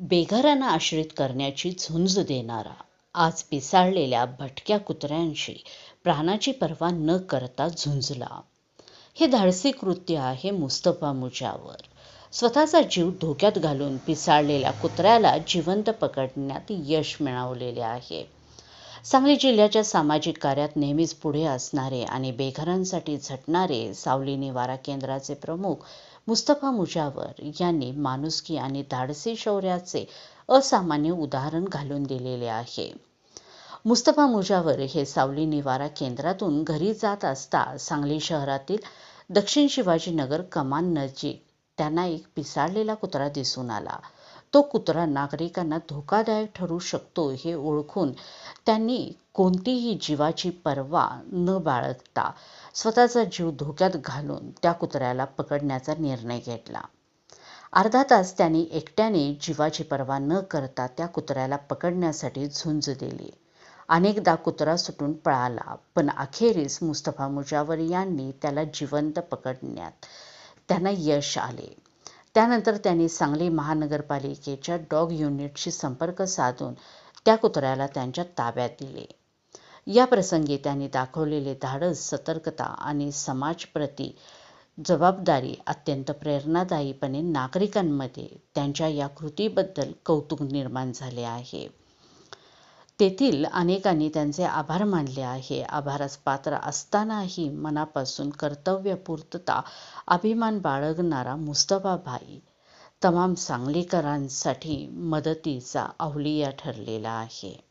बेघरांना आश्रित करण्याची झुंज देणारा आज पिसाळलेल्या भटक्या कुत्र्यांशी प्राणाची पर्वा न करता झुंजला. हे धाडसी कृत्य आहे मुस्तफा मुजावर. स्वतःचा जीव धोक्यात घालून पिसाळलेल्या कुत्र्याला जिवंत पकडण्यात यश मिळवलेले आहे. सांगली जिल्ह्याच्या सामाजिक कार्यात नेहमीच पुढे असणारे आणि बेघरांसाठी झटणारे सावली निवारा केंद्राचे प्रमुख मुस्तफा मुजावर यांनी माणुसकी आणि धाडसी शौर्याचे असामान्य उदाहरण घालून दिलेले आहे. मुस्तफा मुजावर हे सावली निवारा केंद्रातून घरी जात असता सांगली शहरातील दक्षिण शिवाजीनगर कमान नजीक त्यांना एक पिसाळलेला कुत्रा दिसून आला. तो कुत्रा नागरिकांना धोकादायक ठरू शकतो हे ओळखून त्यांनी कोणतीही जीवाची पर्वा न बाळगता स्वतःचा जीव धोक्यात घालून त्या कुत्र्याला पकडण्याचा निर्णय घेतला. अर्धा तास त्यांनी एकट्याने जीवाची पर्वा न करता त्या कुत्र्याला पकडण्यासाठी झुंज दिली. अनेकदा कुत्रा सुटून पळाला पण अखेरीस मुस्तफा मुजावर यांनी त्याला जिवंत पकडण्यात त्यांना यश आले. त्यानंतर त्यांनी सांगली महानगरपालिकेच्या डॉग युनिटशी संपर्क साधून त्या कुत्र्याला त्यांच्या ताब्यात दिले. या प्रसंगी त्यांनी दाखवलेले धाडस सतर्कता आणि समाजप्रती जबाबदारी अत्यंत प्रेरणादायीपणे नागरिकांमध्ये त्यांच्या या कृतीबद्दल कौतुक निर्माण झाले आहे. तेथील अनेकांनी त्यांचे आभार मानले आहे. आभारास पात्र असतानाही मनापासून कर्तव्यपूर्तता अभिमान बाळगणारा मुस्तफा भाई तमाम सांगलीकरांसाठी मदतीचा अवलिया ठरलेला आहे.